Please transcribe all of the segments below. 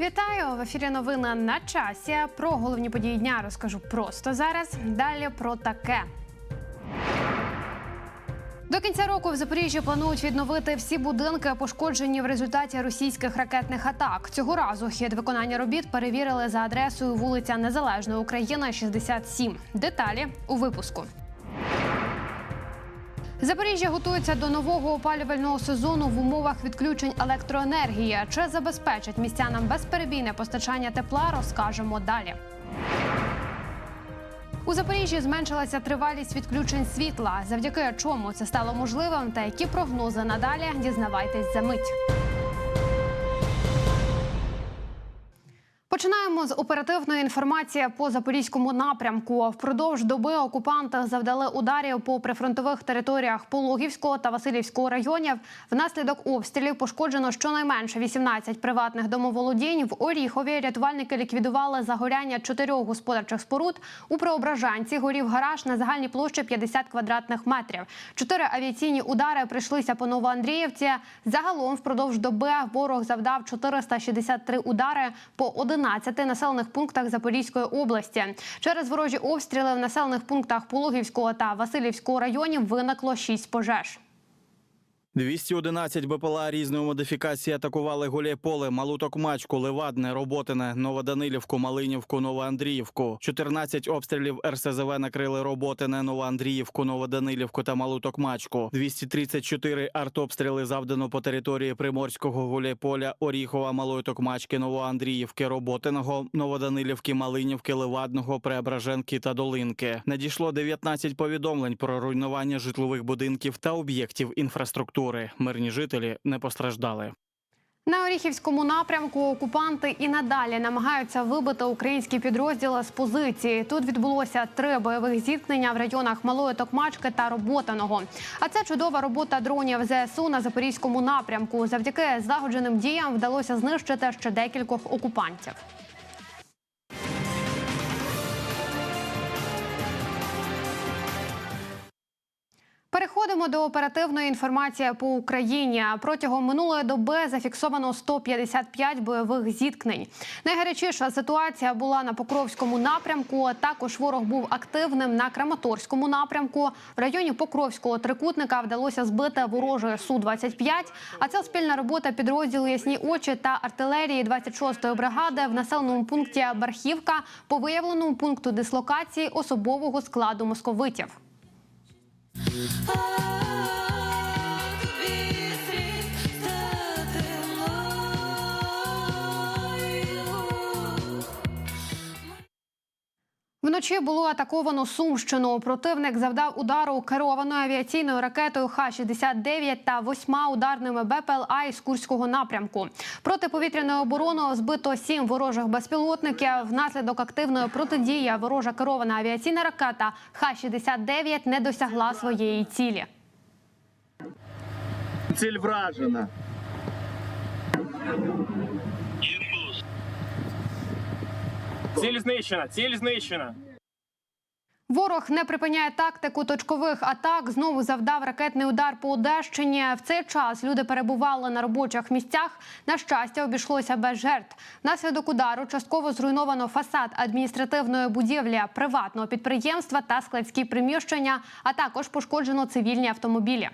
Вітаю в ефірі. Новини на часі. Про головні події дня розкажу просто зараз. Далі про таке. До кінця року в Запоріжжі планують відновити всі будинки, пошкоджені в результаті російських ракетних атак. Цього разу хід виконання робіт перевірили за адресою вулиця Незалежної України, 67. Деталі у випуску. Запоріжжя готується до нового опалювального сезону в умовах відключень електроенергії. Чи забезпечать містянам безперебійне постачання тепла, розкажемо далі. У Запоріжжі зменшилася тривалість відключень світла. Завдяки чому це стало можливим та які прогнози надалі дізнавайтесь за мить. Починаємо з оперативної інформації по запорізькому напрямку. Впродовж доби окупанти завдали ударів по прифронтових територіях Пологівського та Васильівського районів. Внаслідок обстрілів пошкоджено щонайменше 18 приватних домоволодінь. В Оріхові рятувальники ліквідували загоряння чотирьох господарчих споруд. У Преображанці горів гараж на загальній площі 50 квадратних метрів. Чотири авіаційні удари прийшлися по Новоандріївці. Загалом впродовж доби ворог завдав 463 удари по 11 населених пунктах Запорізької області. Через ворожі обстріли в населених пунктах Пологівського та Васильівського районів виникло 6 пожеж. 211 БПЛА різної модифікації атакували Гуляйполе, Малу Токмачку, Левадне, Роботине, Новоданилівку, Малинівку, Новоандріївку. 14 обстрілів РСЗВ накрили Роботине, Новоандріївку, Новоданилівку та Малу Токмачку. 234 артобстріли завдано по території Приморського Гуляйполя, Оріхова, Малої Токмачки, Новоандріївки, Роботиного, Новоданилівки, Малинівки, Левадного, Преображенки та Долинки. Надійшло 19 повідомлень про руйнування житлових будинків та об'єктів інфраструктури. Мирні жителі не постраждали. На Оріхівському напрямку окупанти і надалі намагаються вибити українські підрозділи з позиції. Тут відбулося три бойових зіткнення в районах Малої Токмачки та Роботаного. А це чудова робота дронів ЗСУ на запорізькому напрямку. Завдяки злагодженим діям вдалося знищити ще декількох окупантів. Переходимо до оперативної інформації по Україні. Протягом минулої доби зафіксовано 155 бойових зіткнень. Найгарячіша ситуація була на Покровському напрямку. Також ворог був активним на Краматорському напрямку. В районі Покровського трикутника вдалося збити ворожої су 25 А це спільна робота підрозділу Ясні очі та артилерії 26-ї бригади в населеному пункті Бархівка по виявленому пункту дислокації особового складу московитів. Oh. Вночі було атаковано Сумщину. Противник завдав удару керованою авіаційною ракетою Х-69 та восьма ударними БПЛА із Курського напрямку. Протиповітряною обороною збито сім ворожих безпілотників. Внаслідок активної протидії ворожа керована авіаційна ракета Х-69 не досягла своєї цілі. Ціль вражена. Ціль знищена, ціль знищена. Ворог не припиняє тактику точкових атак. Знову завдав ракетний удар по Одещині. В цей час люди перебували на робочих місцях. На щастя, обійшлося без жертв. Внаслідок удару частково зруйновано фасад адміністративної будівлі приватного підприємства та складські приміщення, а також пошкоджено цивільні автомобілі.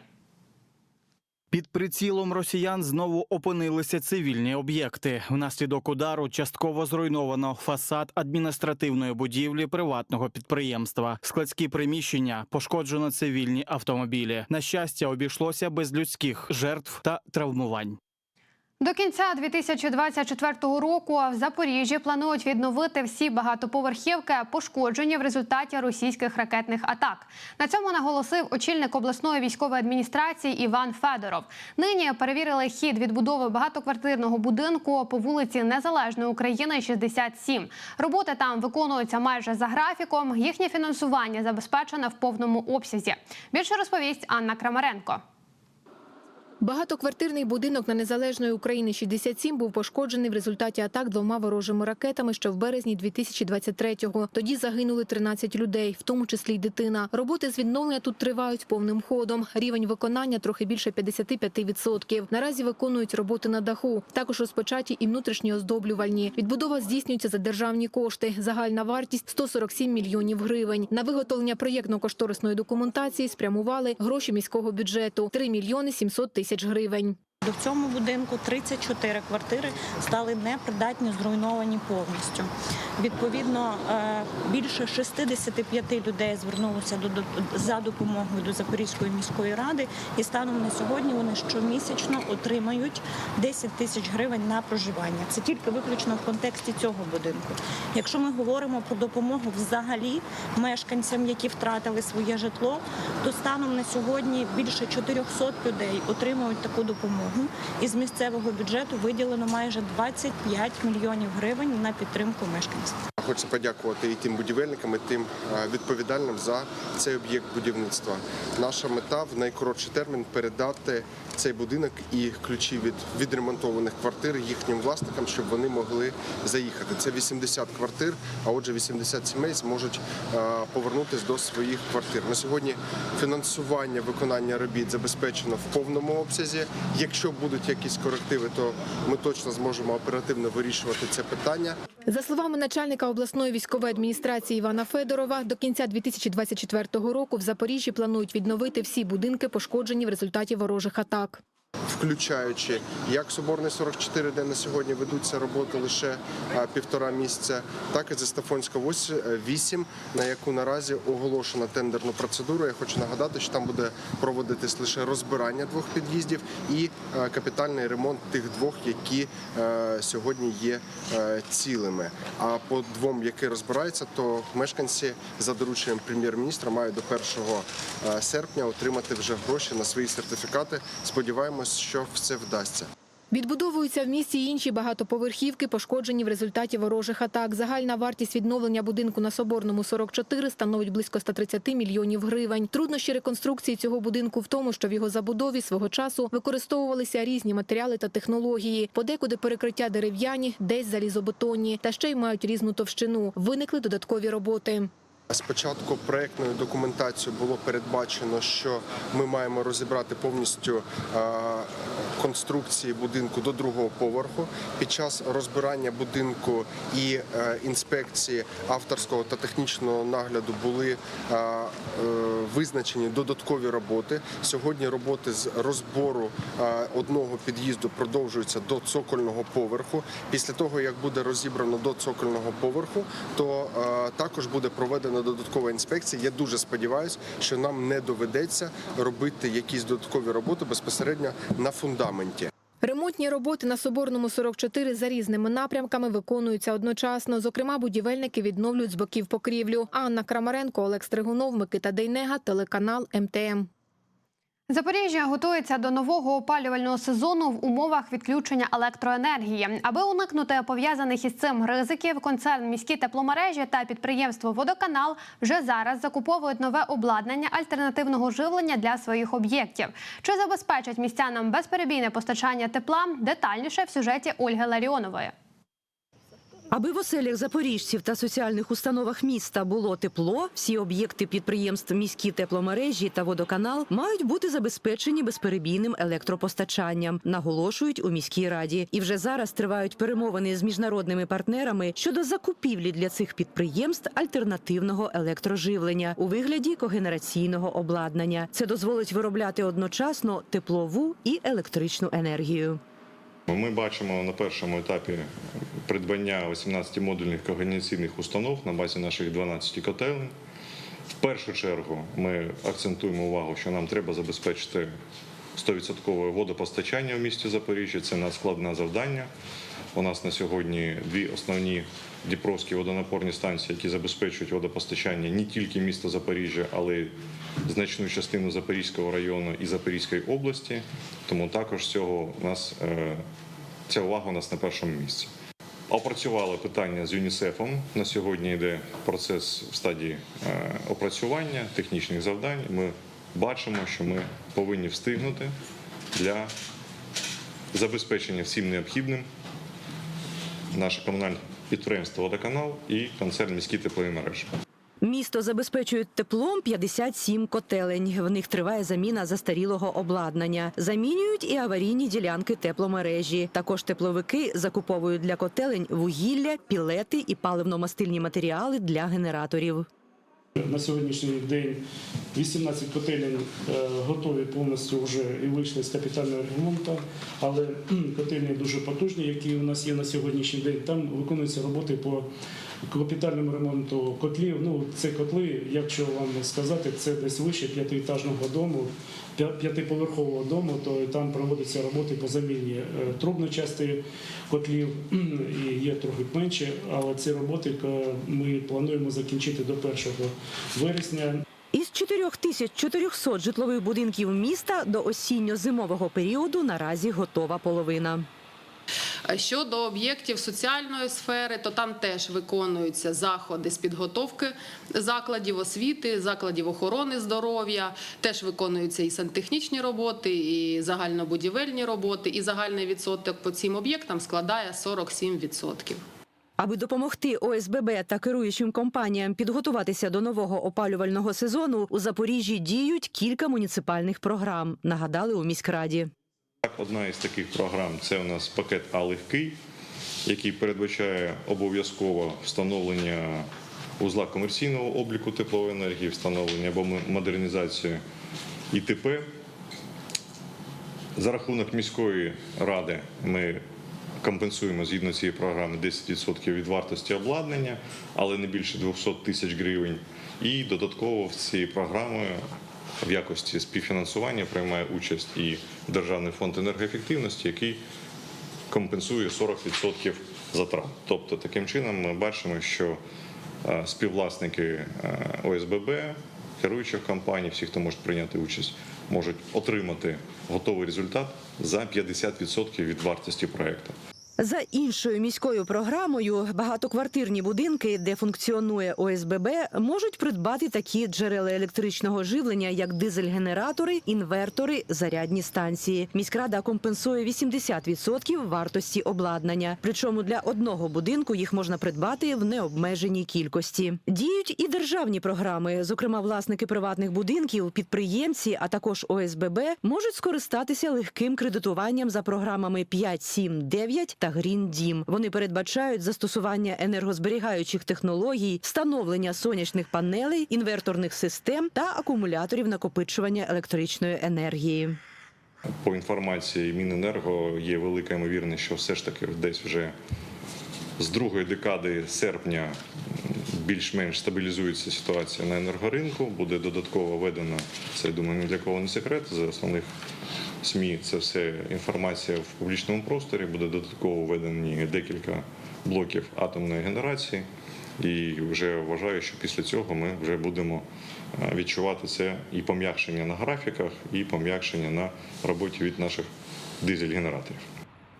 Під прицілом росіян знову опинилися цивільні об'єкти. Внаслідок удару частково зруйновано фасад адміністративної будівлі приватного підприємства, складські приміщення, пошкоджено цивільні автомобілі. На щастя, обійшлося без людських жертв та травмувань. До кінця 2024 року в Запоріжжі планують відновити всі багатоповерхівки, пошкоджені в результаті російських ракетних атак. На цьому наголосив очільник обласної військової адміністрації Іван Федоров. Нині перевірили хід відбудови багатоквартирного будинку по вулиці Незалежної України, 67. Роботи там виконуються майже за графіком. Їхнє фінансування забезпечене в повному обсязі. Більше розповість Анна Крамаренко. Багатоквартирний будинок на незалежної України 67 був пошкоджений в результаті атак двома ворожими ракетами ще в березні 2023-го. Тоді загинули 13 людей, в тому числі й дитина. Роботи з відновлення тут тривають повним ходом. Рівень виконання трохи більше 55%. Наразі виконують роботи на даху. Також розпочаті і внутрішні оздоблювальні. Відбудова здійснюється за державні кошти. Загальна вартість 147 мільйонів гривень. На виготовлення проєктно-кошторисної документації спрямували гроші міського бюджету 3 мільйони 700 тисяч гривень. В цьому будинку 34 квартири стали непридатні, зруйновані повністю. Відповідно, е, більше 65 людей звернулося до, до- за допомогою до Запорізької міської ради, і станом на сьогодні вони щомісячно отримають 10 тисяч гривень на проживання. Це тільки виключно в контексті цього будинку. Якщо ми говоримо про допомогу взагалі мешканцям, які втратили своє житло, то станом на сьогодні більше 400 людей отримують таку допомогу. І з місцевого бюджету виділено майже 25 мільйонів гривень на підтримку мешканців. Хочеться подякувати і тим будівельникам, і тим е, відповідальним за цей об'єкт будівництва. Наша мета в найкоротший термін передати цей будинок і ключі від відремонтованих квартир їхнім власникам, щоб вони могли заїхати. Це 80 квартир, а отже, 80 сімей зможуть е, повернутися до своїх квартир. На сьогодні фінансування виконання робіт забезпечено в повному обсязі. Якщо будуть якісь корективи, то ми точно зможемо оперативно вирішувати це питання. За словами начальника обласної військової адміністрації Івана Федорова, до кінця 2024 року в Запоріжжі планують відновити всі будинки, пошкоджені в результаті ворожих атак. Включаючи як Соборний 44, де на сьогодні ведуться роботи лише півтора місяця, так і Застафонська 8, на яку наразі оголошена тендерну процедуру. Я хочу нагадати, що там буде проводитись лише розбирання двох під'їздів і е, капітальний ремонт тих двох, які е, сьогодні є е, цілими. А по двом, які розбираються, то мешканці за дорученням прем'єр-міністра мають до 1 серпня отримати вже гроші на свої сертифікати. Сподіваємось, що все вдасться. Відбудовуються в місті інші багатоповерхівки, пошкоджені в результаті ворожих атак. Загальна вартість відновлення будинку на Соборному 44 становить близько 130 мільйонів гривень. Труднощі реконструкції цього будинку в тому, що в його забудові свого часу використовувалися різні матеріали та технології. Подекуди перекриття дерев'яні, десь залізобетонні, та ще й мають різну товщину. Виникли додаткові роботи. Спочатку проектною документацією було передбачено, що ми маємо розібрати повністю е, конструкції будинку до другого поверху. Під час розбирання будинку і е, інспекції авторського та технічного нагляду були е, визначені додаткові роботи. Сьогодні роботи з розбору одного під'їзду продовжуються до цокольного поверху. Після того, як буде розібрано до цокольного поверху, то також буде проведена додаткова інспекція. Я дуже сподіваюся, що нам не доведеться робити якісь додаткові роботи безпосередньо на фундаменті. Ремонтні роботи на Соборному 44 за різними напрямками виконуються одночасно. Зокрема, будівельники відновлюють з боків покрівлю. Анна Крамаренко, Олег Стригунов, Микита Дейнега, телеканал МТМ. Запоріжжя готується до нового опалювального сезону в умовах відключення електроенергії. Аби уникнути пов'язаних із цим ризиків, концерн міські тепломережі та підприємство Водоканал вже зараз закуповують нове обладнання альтернативного живлення для своїх об'єктів. Чи забезпечать містянам безперебійне постачання тепла? Детальніше в сюжеті Ольги Ларіонової. Аби в оселях запоріжців та соціальних установах міста було тепло, всі об'єкти підприємств міські тепломережі та водоканал мають бути забезпечені безперебійним електропостачанням, наголошують у міській раді. І вже зараз тривають перемовини з міжнародними партнерами щодо закупівлі для цих підприємств альтернативного електроживлення у вигляді когенераційного обладнання. Це дозволить виробляти одночасно теплову і електричну енергію. Ми бачимо на першому етапі придбання 18 модульних когенераційних установ на базі наших 12 котелень. В першу чергу ми акцентуємо увагу, що нам треба забезпечити 100% водопостачання в місті Запоріжжя. Це надскладне завдання. У нас на сьогодні дві основні дніпровські водонапорні станції, які забезпечують водопостачання не тільки міста Запоріжжя, але й значну частину Запорізького району і Запорізької області. Тому також цього у нас е, ця увага у нас на першому місці. Опрацювали питання з ЮНІСЕФом. На сьогодні йде процес в стадії е, опрацювання технічних завдань. Ми бачимо, що ми повинні встигнути для забезпечення всім необхідним наше комунальне підприємство Водоканал і концерн міські теплові мережі. Місто забезпечують теплом 57 котелень. В них триває заміна застарілого обладнання. Замінюють і аварійні ділянки тепломережі. Також тепловики закуповують для котелень вугілля, пілети і паливно-мастильні матеріали для генераторів. На сьогоднішній день 18 котелень е, готові повністю вже і вийшли з капітального ремонту, але котельні дуже потужні, які у нас є на сьогоднішній день. Там виконуються роботи по капітальному ремонту котлів. Ну, це котли, якщо вам сказати, це десь вище п'ятиетажного дому, п'ятиповерхового дому, то там проводяться роботи по заміні е, трубної частини котлів і є трохи менше, але ці роботи е, ми плануємо закінчити до 1 вересня. Із 4400 житлових будинків міста до осінньо-зимового періоду наразі готова половина. Щодо об'єктів соціальної сфери, то там теж виконуються заходи з підготовки закладів освіти, закладів охорони здоров'я. Теж виконуються і сантехнічні роботи, і загальнобудівельні роботи. І загальний відсоток по цим об'єктам складає 47%. Аби допомогти ОСББ та керуючим компаніям підготуватися до нового опалювального сезону, у Запоріжжі діють кілька муніципальних програм. Нагадали у міськраді. Одна із таких програм це у нас пакет А легкий, який передбачає обов'язково встановлення узла комерційного обліку теплової енергії, встановлення або модернізацію ІТП. За рахунок міської ради ми компенсуємо згідно цієї програми 10% від вартості обладнання, але не більше 200 тисяч гривень. І додатково в цій програмі в якості співфінансування приймає участь і Державний фонд енергоефективності, який компенсує 40% затрат. Тобто, таким чином ми бачимо, що е, співвласники е, ОСББ, керуючих компаній, всі, хто може прийняти участь, можуть отримати готовий результат за 50% від вартості проекту. За іншою міською програмою багатоквартирні будинки, де функціонує ОСББ, можуть придбати такі джерела електричного живлення, як дизель-генератори, інвертори, зарядні станції. Міськрада компенсує 80% вартості обладнання. Причому для одного будинку їх можна придбати в необмеженій кількості. Діють і державні програми. Зокрема, власники приватних будинків, підприємці, а також ОСББ можуть скористатися легким кредитуванням за програмами 5, 7, 9 та Green Дім. Вони передбачають застосування енергозберігаючих технологій, встановлення сонячних панелей, інверторних систем та акумуляторів накопичування електричної енергії. По інформації Міненерго є велика ймовірність, що все ж таки десь вже з другої декади серпня більш-менш стабілізується ситуація на енергоринку. Буде додатково введено, це я думаю, ні для кого не секрет. З основних СМІ це все інформація в публічному просторі. Буде додатково введені декілька блоків атомної генерації. І вже вважаю, що після цього ми вже будемо е, відчувати це і пом'якшення на графіках, і пом'якшення на роботі від наших дизель-генераторів.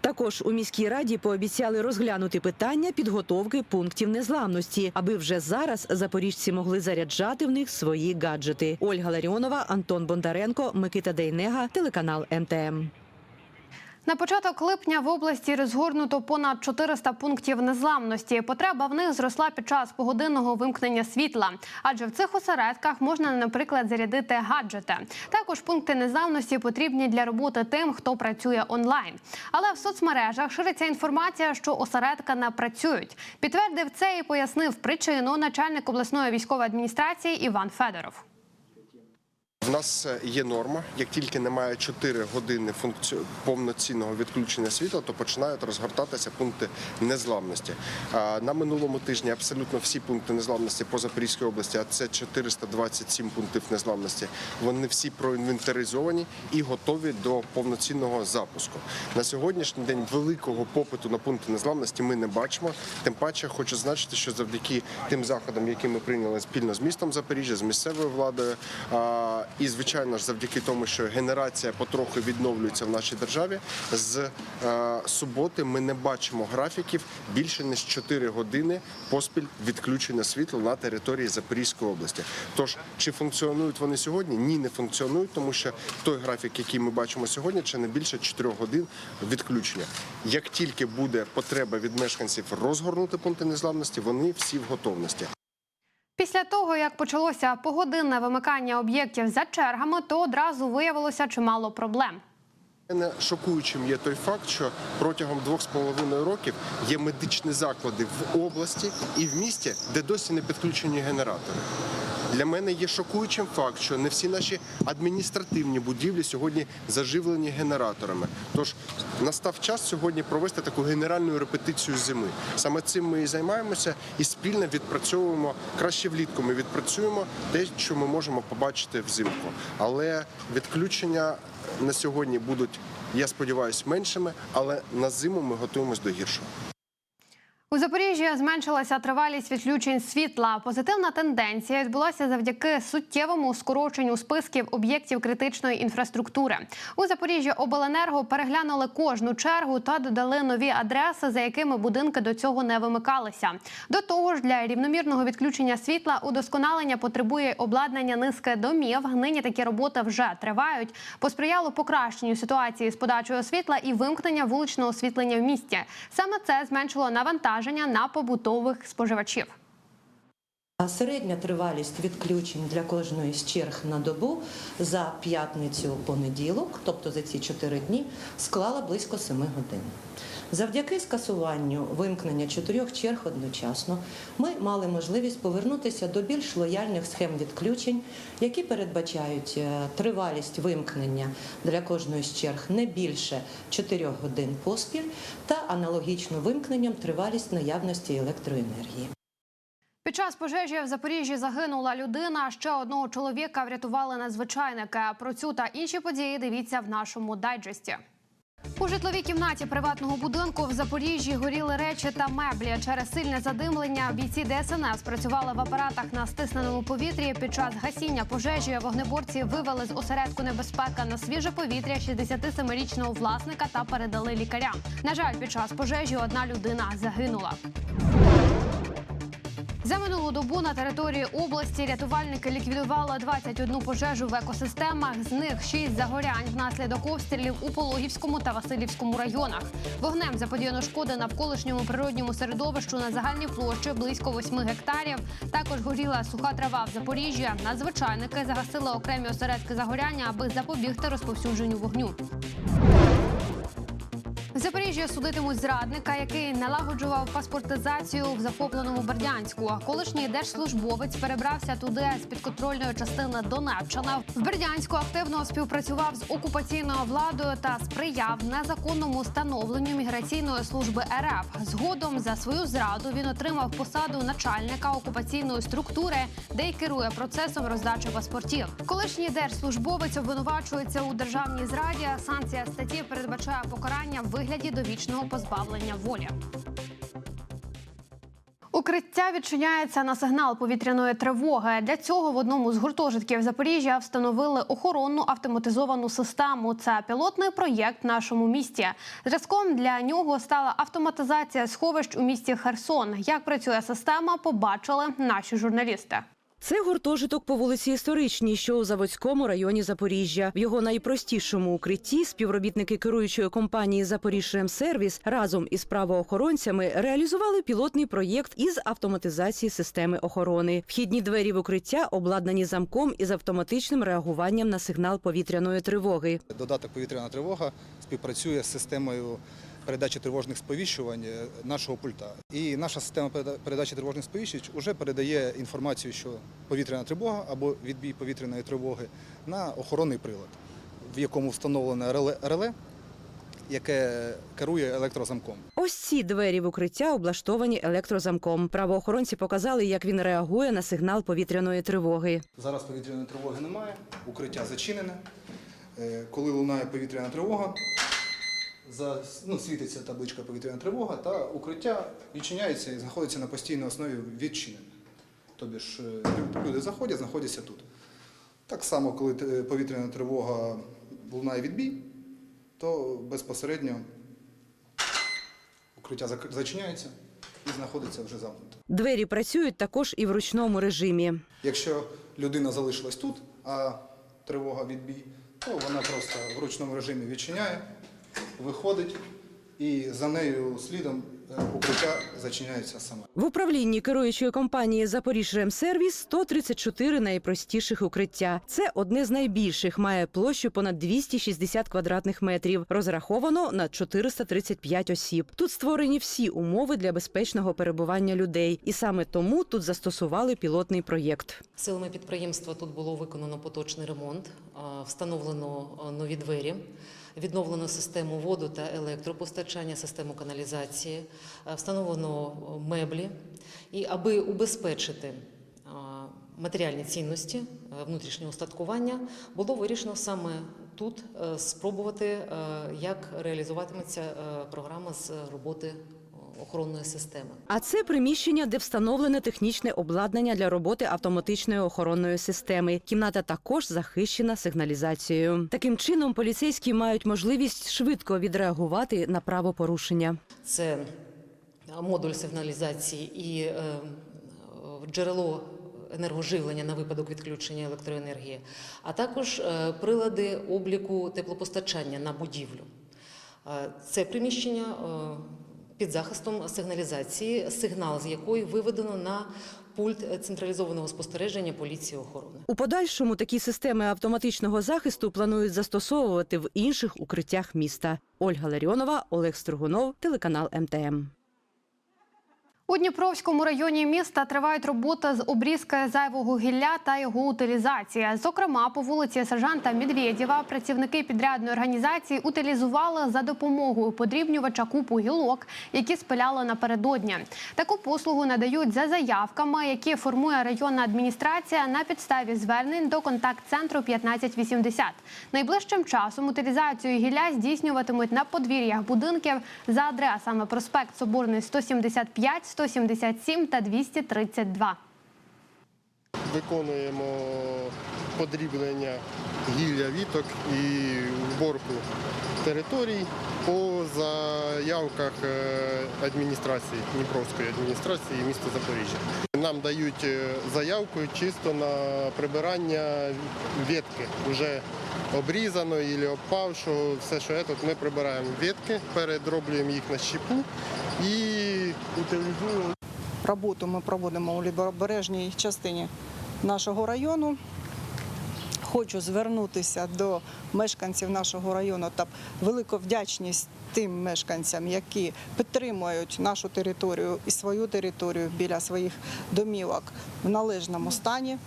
Також у міській раді пообіцяли розглянути питання підготовки пунктів незламності, аби вже зараз запоріжці могли заряджати в них свої гаджети. Ольга Ларіонова, Антон Бондаренко, Микита Дейнега, телеканал МТМ. На початок липня в області розгорнуто понад 400 пунктів незламності. Потреба в них зросла під час погодинного вимкнення світла. Адже в цих осередках можна, наприклад, зарядити гаджети. Також пункти незламності потрібні для роботи тим, хто працює онлайн. Але в соцмережах шириться інформація, що осередка не працюють. Підтвердив це і пояснив причину начальник обласної військової адміністрації Іван Федоров. В нас е, є норма. Як тільки немає 4 години функці... повноцінного відключення світла, то починають розгортатися пункти незламності. На минулому тижні абсолютно всі пункти незламності по Запорізькій області, а це 427 пунктів незламності. Вони всі проінвентаризовані і готові до повноцінного запуску. На сьогоднішній день великого попиту на пункти незламності ми не бачимо. Тим паче хочу зазначити, що завдяки тим заходам, які ми прийняли спільно з містом Запоріжжя, з місцевою владою. І звичайно ж, завдяки тому, що генерація потроху відновлюється в нашій державі. З е, суботи ми не бачимо графіків більше ніж 4 години поспіль відключення світла на території Запорізької області. Тож чи функціонують вони сьогодні? Ні, не функціонують, тому що той графік, який ми бачимо сьогодні, це не більше 4 годин відключення. Як тільки буде потреба від мешканців розгорнути пункти незламності, вони всі в готовності. Після того, як почалося погодинне вимикання об'єктів за чергами, то одразу виявилося чимало проблем. Не шокуючим є той факт, що протягом двох з половиною років є медичні заклади в області і в місті, де досі не підключені генератори. Для мене є шокуючим факт, що не всі наші адміністративні будівлі сьогодні заживлені генераторами. Тож настав час сьогодні провести таку генеральну репетицію зими. Саме цим ми і займаємося і спільно відпрацьовуємо краще влітку. Ми відпрацюємо те, що ми можемо побачити взимку. Але відключення на сьогодні будуть, я сподіваюся, меншими, але на зиму ми готуємось до гіршого. У Запоріжжі зменшилася тривалість відключень світла. Позитивна тенденція відбулася завдяки суттєвому скороченню списків об'єктів критичної інфраструктури. У Запоріжжі обленерго переглянули кожну чергу та додали нові адреси, за якими будинки до цього не вимикалися. До того ж, для рівномірного відключення світла удосконалення потребує обладнання низки домів. Нині такі роботи вже тривають. Посприяло покращенню ситуації з подачою світла і вимкнення вуличного освітлення в місті. Саме це зменшило навантаження на побутових споживачів. Середня тривалість відключень для кожної з черг на добу за п'ятницю понеділок, тобто за ці чотири дні, склала близько 7 годин. Завдяки скасуванню вимкнення чотирьох черг одночасно ми мали можливість повернутися до більш лояльних схем відключень, які передбачають е, тривалість вимкнення для кожної з черг не більше 4 годин поспіль та аналогічно вимкненням тривалість наявності електроенергії. Під час пожежі в Запоріжжі загинула людина. Ще одного чоловіка врятували надзвичайники. Про цю та інші події дивіться в нашому дайджесті. У житловій кімнаті приватного будинку в Запоріжжі горіли речі та меблі. Через сильне задимлення бійці ДСНС працювали в апаратах на стисненому повітрі. Під час гасіння пожежі вогнеборці вивели з осередку небезпека на свіже повітря 67-річного власника та передали лікарям. На жаль, під час пожежі одна людина загинула. За минулу добу на території області рятувальники ліквідували 21 пожежу в екосистемах. З них 6 загорянь внаслідок обстрілів у Пологівському та Васильівському районах. Вогнем заподіяно шкоди навколишньому природньому середовищу на загальній площі близько 8 гектарів. Також горіла суха трава в Запоріжжі. Надзвичайники загасили окремі осередки загоряння, аби запобігти розповсюдженню вогню. В Запоріжжі судитимуть зрадника, який налагоджував паспортизацію в захопленому Бердянську. Колишній держслужбовець перебрався туди з підконтрольної частини Донеччини. В Бердянську активно співпрацював з окупаційною владою та сприяв незаконному встановленню міграційної служби РФ. Згодом за свою зраду він отримав посаду начальника окупаційної структури, де й керує процесом роздачі паспортів. Колишній держслужбовець обвинувачується у державній зраді. Санкція статті передбачає покарання в вигляді довічного позбавлення волі. Укриття відчиняється на сигнал повітряної тривоги. Для цього в одному з гуртожитків Запоріжжя встановили охоронну автоматизовану систему. Це пілотний проєкт в нашому місті. Зразком для нього стала автоматизація сховищ у місті Херсон. Як працює система, побачили наші журналісти. Це гуртожиток по вулиці Історичній, що у Заводському районі Запоріжжя. В його найпростішому укритті співробітники керуючої компанії «Запоріжжемсервіс» разом із правоохоронцями реалізували пілотний проєкт із автоматизації системи охорони. Вхідні двері в укриття обладнані замком із автоматичним реагуванням на сигнал повітряної тривоги. Додаток повітряна тривога співпрацює з системою передачі тривожних сповіщувань е, нашого пульта. І наша система переда- передачі тривожних сповіщень вже передає інформацію, що повітряна тривога або відбій повітряної тривоги на охоронний прилад, в якому встановлене реле, реле яке керує електрозамком. Ось ці двері в укриття облаштовані електрозамком. Правоохоронці показали, як він реагує на сигнал повітряної тривоги. Зараз повітряної тривоги немає, укриття зачинене. Е, Коли лунає повітряна тривога, за, ну, світиться табличка повітряна тривога, та укриття відчиняється і знаходиться на постійній основі відчинене. Тобі ж е, люди заходять, знаходяться тут. Так само, коли е, повітряна тривога лунає відбій, то безпосередньо укриття зачиняється і знаходиться вже замкнуто. Двері працюють також і в ручному режимі. Якщо людина залишилась тут, а тривога відбій, то вона просто в ручному режимі відчиняє, виходить, і за нею слідом е, укриття зачиняється саме. В управлінні керуючої компанії «Запоріжремсервіс» 134 найпростіших укриття. Це одне з найбільших, має площу понад 260 квадратних метрів. Розраховано на 435 осіб. Тут створені всі умови для безпечного перебування людей, і саме тому тут застосували пілотний проєкт. Силами підприємства тут було виконано поточний ремонт, а, встановлено нові двері, відновлено систему воду та електропостачання, систему каналізації, встановлено меблі. І аби убезпечити матеріальні цінності внутрішнього устаткування, було вирішено саме тут е, спробувати, е, як реалізуватиметься е, програма з роботи е, охоронної системи. А це приміщення, де встановлене технічне обладнання для роботи автоматичної охоронної системи. Кімната також захищена сигналізацією. Таким чином, поліцейські мають можливість швидко відреагувати на правопорушення. Це модуль сигналізації і е, джерело енергоживлення на випадок відключення електроенергії, а також е, прилади обліку теплопостачання на будівлю. Е, Це приміщення е, під захистом сигналізації, сигнал з якої виведено на пульт централізованого спостереження поліції охорони. У подальшому такі системи автоматичного захисту планують застосовувати в інших укриттях міста. Ольга Ларіонова, Олег Строгунов, телеканал МТМ. У Дніпровському районі міста тривають роботи з обрізки зайвого гілля та його утилізації. Зокрема, по вулиці Сержанта Медведєва працівники підрядної організації утилізували за допомогою подрібнювача купу гілок, які спиляли напередодні. Таку послугу надають за заявками, які формує районна адміністрація на підставі звернень до контакт-центру 1580. Найближчим часом утилізацію гілля здійснюватимуть на подвір'ях будинків за адресами проспект Соборний 175, 177 та 232. Виконуємо подріблення гілля віток і уборку територій по заявках е, адміністрації, Дніпровської адміністрації міста Запоріжжя. Нам дають е, заявку чисто на прибирання ветки, вже обрізаної або обпавшого, все, що є, тут ми прибираємо ветки, передроблюємо їх на щепу утилізуємо Роботу ми проводимо у лівобережній частині нашого району. Хочу звернутися до мешканців нашого району та велику вдячність тим мешканцям, які підтримують нашу територію і свою територію біля своїх домівок в належному стані,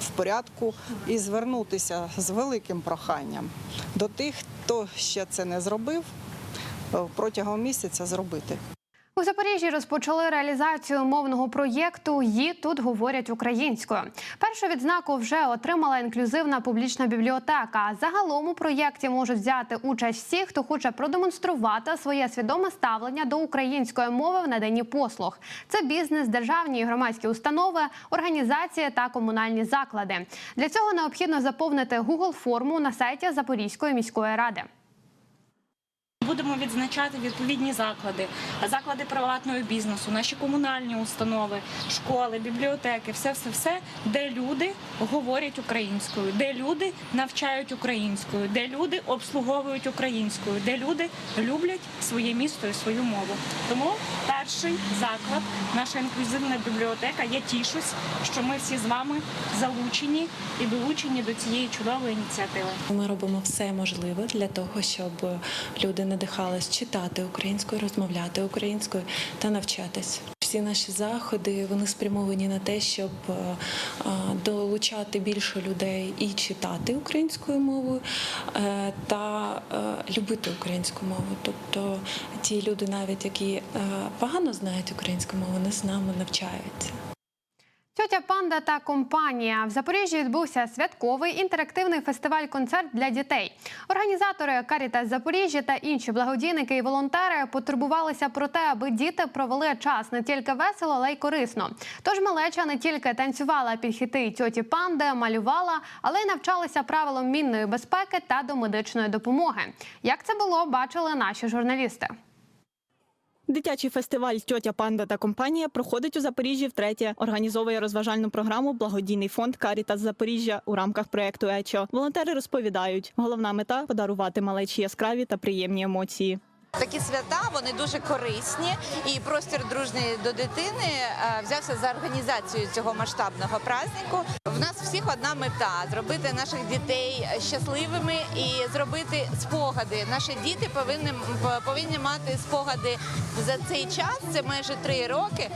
в порядку, і звернутися з великим проханням до тих, хто ще це не зробив, протягом місяця зробити. Запоріжжі розпочали реалізацію мовного проєкту «Ї тут говорять українською. Першу відзнаку вже отримала інклюзивна публічна бібліотека. Загалом у проєкті можуть взяти участь всі, хто хоче продемонструвати своє свідоме ставлення до української мови в наданні послуг. Це бізнес, державні і громадські установи, організації та комунальні заклади. Для цього необхідно заповнити Google форму на сайті Запорізької міської ради. Будемо відзначати відповідні заклади, заклади приватного бізнесу, наші комунальні установи, школи, бібліотеки, все, все, все, де люди говорять українською, де люди навчають українською, де люди обслуговують українською, де люди люблять своє місто і свою мову. Тому перший заклад, наша інклюзивна бібліотека. Я тішусь, що ми всі з вами залучені і долучені до цієї чудової ініціативи. Ми робимо все можливе для того, щоб люди надихались читати українською, розмовляти українською та навчатись. Всі наші заходи вони спрямовані на те, щоб е, е, долучати більше людей і читати українською мовою е, та любити українську мову. Тобто ті люди, навіть які погано знають українську мову, вони з нами навчаються. Тьотя Панда та компанія в Запоріжжі відбувся святковий інтерактивний фестиваль-концерт для дітей. Організатори Карітас Запоріжжя та інші благодійники і волонтери потурбувалися про те, аби діти провели час не тільки весело, але й корисно. Тож малеча не тільки танцювала під хіти тьоті Панди, малювала, але й навчалися правилам мінної безпеки та до медичної допомоги. Як це було, бачили наші журналісти. Дитячий фестиваль Тьотя Панда та компанія проходить у Запоріжжі втретє. Організовує розважальну програму благодійний фонд Карітас Запоріжжя у рамках проекту ЕЧО. Волонтери розповідають, головна мета подарувати малечі яскраві та приємні емоції. Такі свята вони дуже корисні, і простір дружний до дитини е, взявся за організацію цього масштабного празднику. В нас всіх одна мета зробити наших дітей щасливими і зробити спогади. Наші діти повинні повинні мати спогади за цей час. Це майже три роки.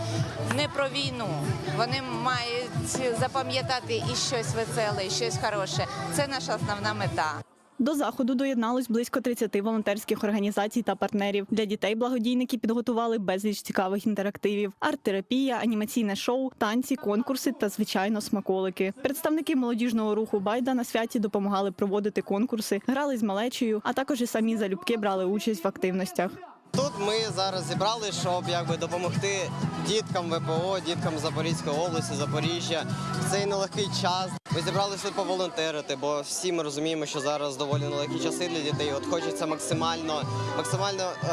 Не про війну. Вони мають запам'ятати і щось веселе, і щось хороше. Це наша основна мета. До заходу доєдналось близько 30 волонтерських організацій та партнерів. Для дітей благодійники підготували безліч цікавих інтерактивів: арт-терапія, анімаційне шоу, танці, конкурси та звичайно смаколики. Представники молодіжного руху Байда на святі допомагали проводити конкурси, грали з малечею, а також і самі залюбки брали участь в активностях. Тут ми зараз зібрали, щоб якби допомогти діткам ВПО, діткам Запорізької області, Запоріжжя в цей нелегкий час. Ми зібралися поволонтерити, бо всі ми розуміємо, що зараз доволі нелегкі часи для дітей. От хочеться максимально, максимально е,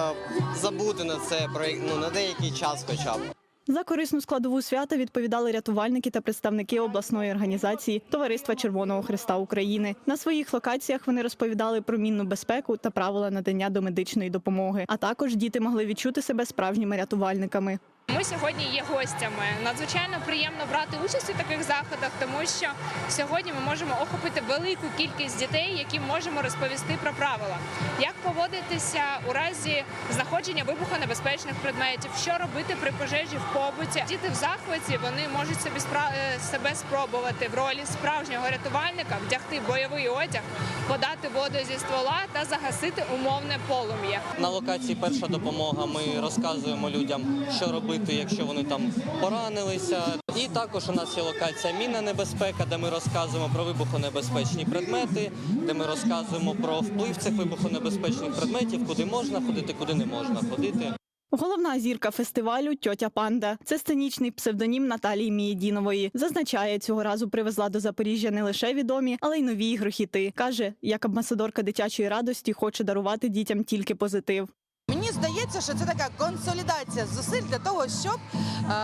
забути на це ну на деякий час, хоча б. За корисну складову свята відповідали рятувальники та представники обласної організації Товариства Червоного Христа України. На своїх локаціях вони розповідали про мінну безпеку та правила надання домедичної допомоги. А також діти могли відчути себе справжніми рятувальниками. Ми сьогодні є гостями. Надзвичайно приємно брати участь у таких заходах, тому що сьогодні ми можемо охопити велику кількість дітей, яким можемо розповісти про правила, як поводитися у разі знаходження вибухонебезпечних предметів, що робити при пожежі в побуті. Діти в захваті вони можуть собі спра- е, себе спробувати в ролі справжнього рятувальника, вдягти бойовий одяг, подати воду зі ствола та загасити умовне полум'я. На локації перша допомога ми розказуємо людям, що робити, якщо вони там поранилися. І також у нас є локація мінна небезпека, де ми розказуємо про вибухонебезпечні предмети, де ми розказуємо про вплив цих вибухонебезпечних предметів, куди можна ходити, куди не можна ходити. Головна зірка фестивалю Тьотя Панда. Це сценічний псевдонім Наталії Мієдінової. Зазначає, цього разу привезла до Запоріжжя не лише відомі, але й нові ігрохіти. Каже, як амбасадорка дитячої радості хоче дарувати дітям тільки позитив. Мені здається, що це така консолідація зусиль для того, щоб е,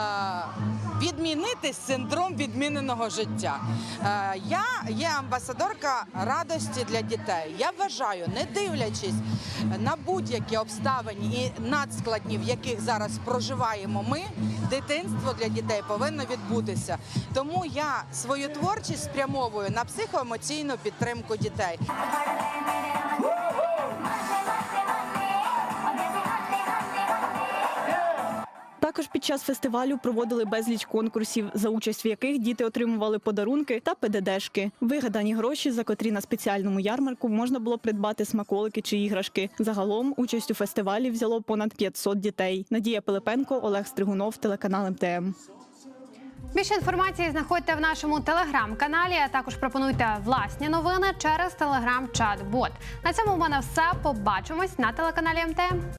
відмінити синдром відміненого життя. Е, я є амбасадорка радості для дітей. Я вважаю, не дивлячись на будь-які обставини і надскладні, в яких зараз проживаємо ми, дитинство для дітей повинно відбутися. Тому я свою творчість спрямовую на психоемоційну підтримку дітей. Також під час фестивалю проводили безліч конкурсів, за участь в яких діти отримували подарунки та ПДДшки. Вигадані гроші, за котрі на спеціальному ярмарку можна було придбати смаколики чи іграшки. Загалом участь у фестивалі взяло понад 500 дітей. Надія Пилипенко, Олег Стригунов, телеканал МТМ. Більше інформації знаходьте в нашому телеграм-каналі. А також пропонуйте власні новини через телеграм-чат-бот. На цьому в мене все. Побачимось на телеканалі МТМ.